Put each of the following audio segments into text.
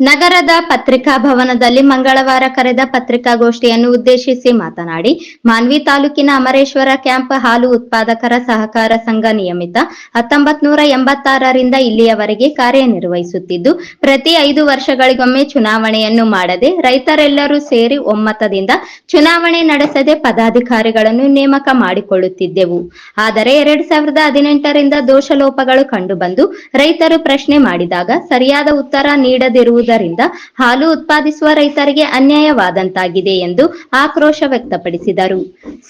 ನಗರದ ಪತ್ರಿಕಾ ಭವನದಲ್ಲಿ ಮಂಗಳವಾರ ಕರೆದ ಪತ್ರಿಕಾಗೋಷ್ಠಿಯನ್ನು ಉದ್ದೇಶಿಸಿ ಮಾತನಾಡಿ, ಮಾನ್ವಿ ತಾಲೂಕಿನ ಅಮರೇಶ್ವರ ಕ್ಯಾಂಪ್ ಹಾಲು ಉತ್ಪಾದಕರ ಸಹಕಾರ ಸಂಘ ನಿಯಮಿತ ಹತ್ತೊಂಬತ್ ನೂರ ಎಂಬತ್ತಾರರಿಂದ ಇಲ್ಲಿಯವರೆಗೆ ಕಾರ್ಯನಿರ್ವಹಿಸುತ್ತಿದ್ದು, ಪ್ರತಿ ಐದು ವರ್ಷಗಳಿಗೊಮ್ಮೆ ಚುನಾವಣೆಯನ್ನು ಮಾಡದೆ ರೈತರೆಲ್ಲರೂ ಸೇರಿ ಒಮ್ಮತದಿಂದ ಚುನಾವಣೆ ನಡೆಸದೆ ಪದಾಧಿಕಾರಿಗಳನ್ನು ನೇಮಕ ಮಾಡಿಕೊಳ್ಳುತ್ತಿದ್ದೆವು. ಆದರೆ ಎರಡ್ ಸಾವಿರದ ಹದಿನೆಂಟರಿಂದ ದೋಷಲೋಪಗಳು ಕಂಡುಬಂದು ರೈತರು ಪ್ರಶ್ನೆ ಮಾಡಿದಾಗ ಸರಿಯಾದ ಉತ್ತರ ನೀಡದಿರುವುದರಿಂದ ಹಾಲು ಉತ್ಪಾದಿಸುವ ರೈತರಿಗೆ ಅನ್ಯಾಯವಾದಂತಾಗಿದೆ ಎಂದು ಆಕ್ರೋಶ ವ್ಯಕ್ತಪಡಿಸಿದರು.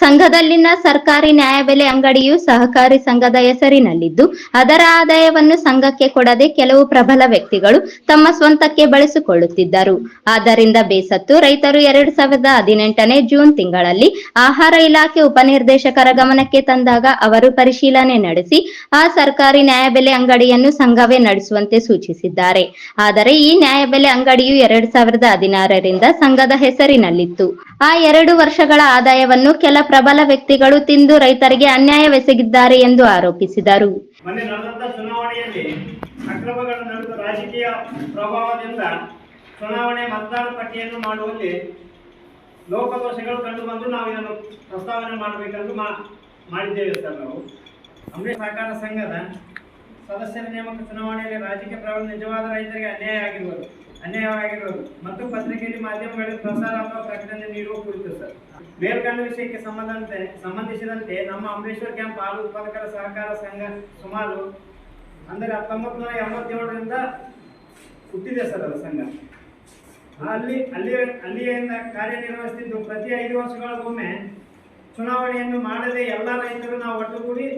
ಸಂಘದಲ್ಲಿನ ಸರ್ಕಾರಿ ನ್ಯಾಯಬೆಲೆ ಅಂಗಡಿಯು ಸಹಕಾರಿ ಸಂಘದ ಹೆಸರಿನಲ್ಲಿದ್ದು, ಅದರ ಆದಾಯವನ್ನು ಸಂಘಕ್ಕೆ ಕೊಡದೆ ಕೆಲವು ಪ್ರಬಲ ವ್ಯಕ್ತಿಗಳು ತಮ್ಮ ಸ್ವಂತಕ್ಕೆ ಬಳಸಿಕೊಳ್ಳುತ್ತಿದ್ದರು. ಆದ್ದರಿಂದ ಬೇಸತ್ತು ರೈತರು ಎರಡ್ ಸಾವಿರದ ಹದಿನೆಂಟನೇ ಜೂನ್ ತಿಂಗಳಲ್ಲಿ ಆಹಾರ ಇಲಾಖೆ ಉಪನಿರ್ದೇಶಕರ ಗಮನಕ್ಕೆ ತಂದಾಗ ಅವರು ಪರಿಶೀಲನೆ ನಡೆಸಿ, ಆ ಸರ್ಕಾರಿ ನ್ಯಾಯಬೆಲೆ ಅಂಗಡಿಯನ್ನು ಸಂಘವೇ ನಡೆಸುವಂತೆ ಸೂಚಿಸಿದ್ದಾರೆ. ಆದರೆ ಈ ನ್ಯಾಯಬೆಲೆ ಅಂಗಡಿಯು ಎರಡ್ ಸಾವಿರದ ಹದಿನಾರರಿಂದ ಸಂಘದ ಹೆಸರಿನಲ್ಲಿತ್ತು. ಆ ಎರಡು ವರ್ಷಗಳ ಆದಾಯವನ್ನು ಕೆಲ ಪ್ರಬಲ ವ್ಯಕ್ತಿಗಳು ತಿಂದು ರೈತರಿಗೆ ಅನ್ಯಾಯವೆಸಗಿದ್ದಾರೆ ಎಂದು ಆರೋಪಿಸಿದರು. ಮೊನ್ನೆ ನಡೆದಂತ ಚುನಾವಣೆಯಲ್ಲಿ ಅಕ್ರಮಗಳು ನಡೆದ ರಾಜಕೀಯ ಪ್ರಭಾವದಿಂದ ಚುನಾವಣೆ ಮತದಾರ ಪಟ್ಟಿಯನ್ನು ಮಾಡುವಲ್ಲಿ ಲೋಪದೋಷಗಳು ಕಂಡು ಬಂದು ನಾವು ಇದನ್ನು ಪ್ರಸ್ತಾವನೆ ಮಾಡಬೇಕೆಂದು ಮಾಡಿದ್ದೇವೆ ಸರ್ ನಾವು. ಅಂಬರೀಷ್ ಸಹಕಾರ ಸಂಘದ ಸದಸ್ಯರ ನೇಮಕ ಚುನಾವಣೆಯಲ್ಲಿ ರಾಜಕೀಯ ಪ್ರಭಾವ ನಿಜವಾದ ರೈತರಿಗೆ ಅನ್ಯಾಯ ಆಗಿರುವುದು. ಅನ್ಯಾಯವಾಗಿರುವುದು. ಮತ್ತು ಪತ್ರಿಕೆಯಲ್ಲಿ ಮಾಧ್ಯಮಗಳಲ್ಲಿ ಪ್ರಸಾರ ಅಥವಾ ಪ್ರಕಟಣೆ ನೀಡುವ ಕುರಿತು ಸರ್. ಮೇಲ್ಕಂಡ ವಿಷಯಕ್ಕೆ ಸಂಬಂಧಂತೆ ಸಂಬಂಧಿಸಿದಂತೆ ನಮ್ಮ ಅಂಬೇಶ್ವರ್ ಕ್ಯಾಂಪ್ ಹಾಲು ಉತ್ಪಾದಕರ ಸಹಕಾರ ಸಂಘ ಸುಮಾರು ಅಂದರೆ ಹತ್ತೊಂಬತ್ತು ನೂರ ಎಂಬತ್ತೇಳರಿಂದ ಹುಟ್ಟಿದೆ ಸರ್ ಅದು ಸಂಘ. ಅಲ್ಲಿ ಅಲ್ಲಿ ಅಲ್ಲಿಯಿಂದ ಕಾರ್ಯನಿರ್ವಹಿಸುತ್ತಿದ್ದು ಪ್ರತಿ ಐದು ವರ್ಷಗಳಿಗೊಮ್ಮೆ ಚುನಾವಣೆಯನ್ನು ಮಾಡದೆ ಎಲ್ಲ ರೈತರು ನಾವು ಒಟ್ಟುಗೂಡಿ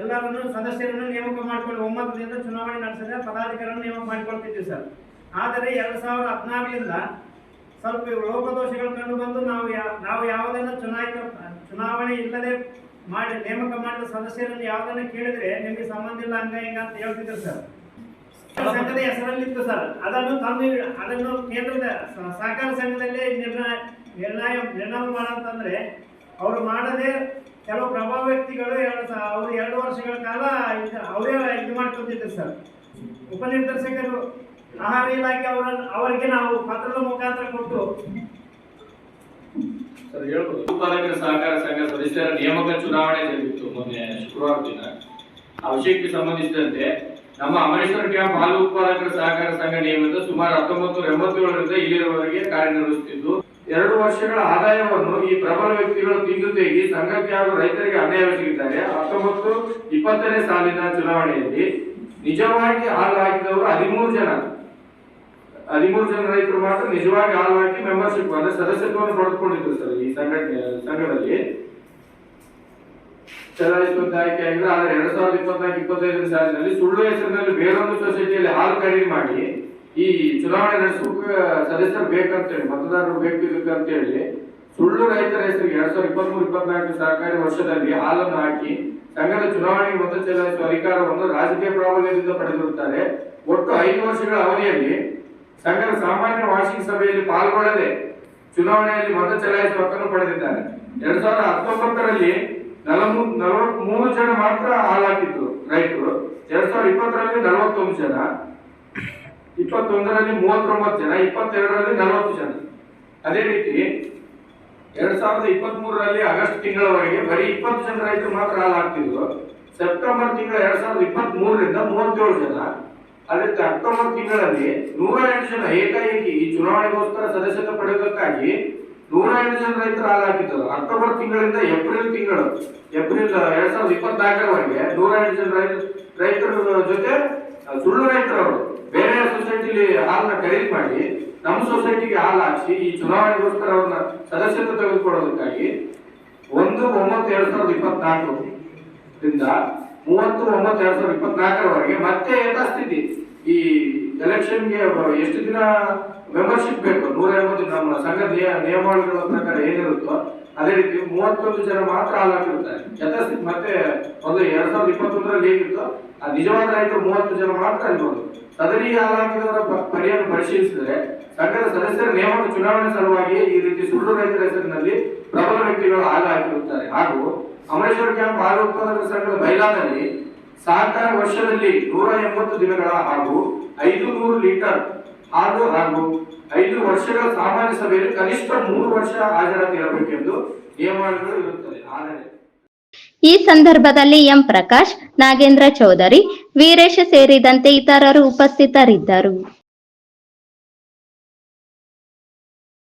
ಎಲ್ಲರನ್ನು ಸದಸ್ಯರನ್ನು ನೇಮಕ ಮಾಡಿಕೊಂಡು ಒಮ್ಮತದಿಂದ ಚುನಾವಣೆ ನಡೆಸಿದ್ರೆ ಪದಾಧಿಕಾರಿಗಳನ್ನು ನೇಮಕ ಮಾಡಿಕೊಳ್ತಿದ್ವಿ ಸರ್. ಆದರೆ ಎರಡು ಸಾವಿರದ ಹದಿನಾರರಿಂದ ಸ್ವಲ್ಪ ಲೋಪದೋಷಗಳು ಕಂಡು ಬಂದು ನಾವು ನಾವು ಯಾವುದನ್ನು ಚುನಾಯಿತ, ಚುನಾವಣೆ ಇಲ್ಲದೆ ಮಾಡಿ, ನೇಮಕ ಮಾಡಿದ ಸದಸ್ಯರನ್ನು ಯಾವುದನ್ನು ಕೇಳಿದ್ರೆ ನಿಮಗೆ ಸಂಬಂಧ ಇಲ್ಲ, ಹಂಗ ಹಿಂಗ ಅಂತ ಹೇಳ್ತಿದ್ರು ಸರ್. ಸಂಘದ ಹೆಸರಲ್ಲಿತ್ತು ಸರ್. ಅದನ್ನು ತಂದು ಅದನ್ನು ಕೇಂದ್ರದ ಸಹಕಾರ ಸಂಘದಲ್ಲಿ ನಿರ್ಣಯ ನಿರ್ಣಯ ನಿರ್ಣಯ ಮಾಡಂತಂದ್ರೆ ಅವರು ಮಾಡದೆ ಕೆಲವು ಪ್ರಭಾವ ವ್ಯಕ್ತಿಗಳು ಎರಡು ಅವರು ಎರಡು ವರ್ಷಗಳ ಕಾಲ ಅವರೇ ಇದು ಮಾಡ್ಕೊತಿದ್ರು ಸರ್. ಉಪನಿರ್ದೇಶಕರು ಆಹಾರ ಇಲಾಖೆ ಅವರ ಅವರಿಗೆ ನಾವು ಪತ್ರದ ಮುಖಾಂತರ ಕೊಟ್ಟು ಉತ್ಪಾದಕರ ಸಹಕಾರ ಸಂಘ ಸದಸ್ಯರ ನೇಮಕ ಚುನಾವಣೆ ಜರುಗಿತ್ತು ಮೊನ್ನೆ ಶುಕ್ರವಾರ ದಿನ. ಆ ವಿಷಯಕ್ಕೆ ಸಂಬಂಧಿಸಿದಂತೆ ನಮ್ಮ ಅಮರೇಶ್ವರ ಕ್ಯಾಂಪ್ ಹಾಲು ಉತ್ಪಾದಕರ ಸಹಕಾರ ಸಂಘ ನಿಯಮಿತ ಸುಮಾರು ಹತ್ತೊಂಬತ್ತು ಎಂಬತ್ತೇಳರಿಂದ ಇಲ್ಲಿಯವರೆಗೆ ಕಾರ್ಯನಿರ್ವಹಿಸುತ್ತಿದ್ದು ಎರಡು ವರ್ಷಗಳ ಆದಾಯವನ್ನು ಈ ಪ್ರಬಲ ವ್ಯಕ್ತಿಗಳು ತಿಂದು ತೆಗಿ ಸಂಘಕ್ಕೆ ಹಾಗೂ ರೈತರಿಗೆ ಅನ್ಯಾಯವೆಸಗಿದ್ದಾರೆ ಹತ್ತೊಂಬತ್ತು ಇಪ್ಪತ್ತನೇ ಸಾಲಿನ ಚುನಾವಣೆಯಲ್ಲಿ ನಿಜವಾಗಿ ಹಾಲು ಹಾಕಿದವರು ಹದಿಮೂರು ಜನ. ಹದಿಮೂರು ಜನ ರೈತರು ಮಾತ್ರ ನಿಜವಾಗಿ ಹಾಲು ಹಾಕಿ ಮೆಂಬರ್ಶಿಪ್ ಅಂದ್ರೆ ಸದಸ್ಯತ್ವವನ್ನು ಪಡೆದುಕೊಂಡಿದ್ರು ಸರ್ ಈ ಸಂಘಟನೆ, ಸಂಘದಲ್ಲಿ. ಚಲಾಯಿಸುವಂತ ಆಯ್ಕೆ ಆಗಿದ್ರೆ ಆದ್ರೆ ಎರಡ್ ಸಾವಿರದ ಇಪ್ಪತ್ನಾಲ್ಕು, ಇಪ್ಪತ್ತೈದನೇ ಸಾಲಿನಲ್ಲಿ ಸುಳ್ಳು ಹೆಸರಿನಲ್ಲಿ ಬೇರೊಂದು ಸೊಸೈಟಿಯಲ್ಲಿ ಹಾಲು ಖರೀದಿ ಮಾಡಿ ಈ ಚುನಾವಣೆ ನಡೆಸೋಕೆ ಸದಸ್ಯರು ಬೇಕಂತೇಳಿ, ಮತದಾರರು ಬೇಕು ಹೇಳಿ ಸುಳ್ಳು ರೈತರ ಹೆಸರಿಗೆ ಎರಡ್ ಸಾವಿರದ ಇಪ್ಪತ್ಮೂರು, ಇಪ್ಪತ್ನಾಲ್ಕು ಸರ್ಕಾರಿ ವರ್ಷದಲ್ಲಿ ಹಾಲನ್ನು ಹಾಕಿ ಸಂಘದ ಚುನಾವಣೆಗೆ ಮತ ಚಲಾಯಿಸುವ ಅಧಿಕಾರವನ್ನು ರಾಜಕೀಯ ಪ್ರಾಬಲ್ಯದಿಂದ ಪಡೆದಿರುತ್ತಾರೆ. ಒಟ್ಟು ಐದು ವರ್ಷಗಳ ಅವಧಿಯಲ್ಲಿ ಸಂಘದ ಸಾಮಾನ್ಯ ವಾರ್ಷಿಕ ಸಭೆಯಲ್ಲಿ ಪಾಲ್ಗೊಳ್ಳದೆ ಚುನಾವಣೆಯಲ್ಲಿ ಮತ ಚಲಾಯಿಸುವ ಹಕ್ಕನ್ನು ಪಡೆದಿದ್ದಾರೆ. ಎರಡ್ ಸಾವಿರದ ಹತ್ತೊಂಬತ್ತರಲ್ಲಿ ನಲವತ್ ನಲವತ್ ಮೂರು ಜನ ಮಾತ್ರ ಹಾಲಾಕಿದ್ರು ರೈತರು. ಎರಡ್ ಸಾವಿರದ ಇಪ್ಪತ್ತರಲ್ಲಿ ನಲವತ್ತೊಂದು ಜನ. ಇಪ್ಪತ್ತೊಂದರಲ್ಲಿ ಮೂವತ್ತೊಂಬತ್ತು ಜನ, ಇಪ್ಪತ್ತೆರಡರಲ್ಲಿ ನಲವತ್ತು ಜನ. ಅದೇ ರೀತಿ ಎರಡ್ ಸಾವಿರದ ಇಪ್ಪತ್ತ್ ಮೂರರಲ್ಲಿ ಆಗಸ್ಟ್ ತಿಂಗಳವರೆಗೆ ಬರೀ ಇಪ್ಪತ್ತು ಜನ ರೈತರು ಮಾತ್ರ ಹಾಲು ಹಾಕ್ತಿದ್ರು. ಸೆಪ್ಟೆಂಬರ್ ತಿಂಗಳ ಎರಡ್ ಸಾವಿರದ ಇಪ್ಪತ್ತ್ ಮೂರರಿಂದ ಮೂವತ್ತೇಳು ಜನ. ಅದೇ ರೀತಿ ಅಕ್ಟೋಬರ್ ತಿಂಗಳಲ್ಲಿ ನೂರ ಎಂಟು ಜನ ಏಕಾಏಕಿ ಈ ಚುನಾವಣೆಗೋಸ್ಕರ ಸದಸ್ಯತ್ವ ಪಡೆಯೋದಕ್ಕಾಗಿ ನೂರ ಎಂಟು ಜನ ರೈತರು ಹಾಲು ಅಕ್ಟೋಬರ್ ತಿಂಗಳಿಂದ ಏಪ್ರಿಲ್ ತಿಂಗಳು, ಏಪ್ರಿಲ್ ಎರಡ್ ಸಾವಿರದ ಇಪ್ಪತ್ನಾಲ್ಕರವರೆಗೆ ನೂರ ಎಂಟು ಜನ ರೈತರು ರೈತರ ಜೊತೆ ಸುಳ್ಳು ರೈತರವರು. ಸೊಸೈಟಿಲಿ ಹಾಲನ್ನ ಖರೀದಿ ಮಾಡಿ, ನಮ್ಮ ಸೊಸೈಟಿಗೆ ಹಾಲು ಹಾಕಿಸಿ, ಈ ಚುನಾವಣೆಗೋಸ್ಕರ ಅವ್ರನ್ನ ಸದಸ್ಯತ್ವ ತೆಗೆದುಕೊಳ್ಳೋದಕ್ಕಾಗಿ ಒಂದು ಒಂಬತ್ತು ಎರಡ್ ಸಾವಿರದ ಇಪ್ಪತ್ನಾಲ್ಕರಿಂದ ಮೂವತ್ತು ಒಂಬತ್ತು ಎರಡ್ ಸಾವಿರದ ಇಪ್ಪತ್ನಾಲ್ಕರವರೆಗೆ ಮತ್ತೆ ಯಥಾಸ್ಥಿತಿ. ಈ ಎಲೆಕ್ಷನ್ಗೆ ಎಷ್ಟು ದಿನ ಮೆಂಬರ್ಶಿಪ್ ಬೇಕು? ನೂರ ಎಂಬತ್ತು ನಮ್ಮ ಸಂಘ ನಿಯ- ನಿಯಮಾವಳಿಗಳ ಪ್ರಕಾರ ಏನಿರುತ್ತೋ ಅದೇ ರೀತಿ ಮೂವತ್ತೊಂದು ಜನ ಮಾತ್ರ ಹಾಲು ಹಾಕಿರ್ತಾರೆ ಯಥಾಸ್ಥಿತಿ ಮತ್ತೆ ಒಂದು ಎರಡ್ ಸಾವಿರದ ಇಪ್ಪತ್ತೊಂದರಲ್ಲಿ ಹೇಗಿತ್ತು, ಆ ನಿಜವಾದ ರೈತರು ಮೂವತ್ತು ಜನ ಮಾತ್ರ ಇರ್ಬೋದು ಸದರಿ ಹಾಲು ಹಾಕಿದವರ ಪ- ಪರಿಯನ್ನು ಪರಿಶೀಲಿಸಿದರೆ ಸಂಘದ ಸದಸ್ಯರ ನೇಮಕ ಚುನಾವಣೆ ಸಲುವಾಗಿ ಈ ರೀತಿ ಸುಳ್ಳು ರೈತರ ಹೆಸರಿನಲ್ಲಿ ಪ್ರಬಲ ವ್ಯಕ್ತಿಗಳು ಹಾಲು ಹಾಕಿರುತ್ತಾರೆ. ಹಾಗೂ ಅಮರೇಶ್ವರ ಕ್ಯಾಂಪ್ ಹಾಲು ಉತ್ಪಾದಕ ಸಂಘದ ಬೈಲಾದಲ್ಲಿ ಸಹಕಾರ ವರ್ಷದಲ್ಲಿ ನೂರ ಎಂಬತ್ತು ದಿನಗಳ ಹಾಗೂ ಐದು ನೂರು ಲೀಟರ್ ಹಾಲು ಹಾಗೂ ಐದು ವರ್ಷಗಳ ಸಾಮಾನ್ಯ ಸಭೆಯಲ್ಲಿ ಕನಿಷ್ಠ ಮೂರು ವರ್ಷ ಹಾಜರಾತಿ ಇರಬೇಕೆಂದು ನಿಯಮಾವಳಿಗಳು ಇರುತ್ತದೆ ಆದರೆ ಈ ಸಂದರ್ಭದಲ್ಲಿ ಎಂ ಪ್ರಕಾಶ್, ನಾಗೇಂದ್ರ ಚೌಧರಿ, ವೀರೇಶ ಸೇರಿದಂತೆ ಇತರರು ಉಪಸ್ಥಿತರಿದ್ದರು.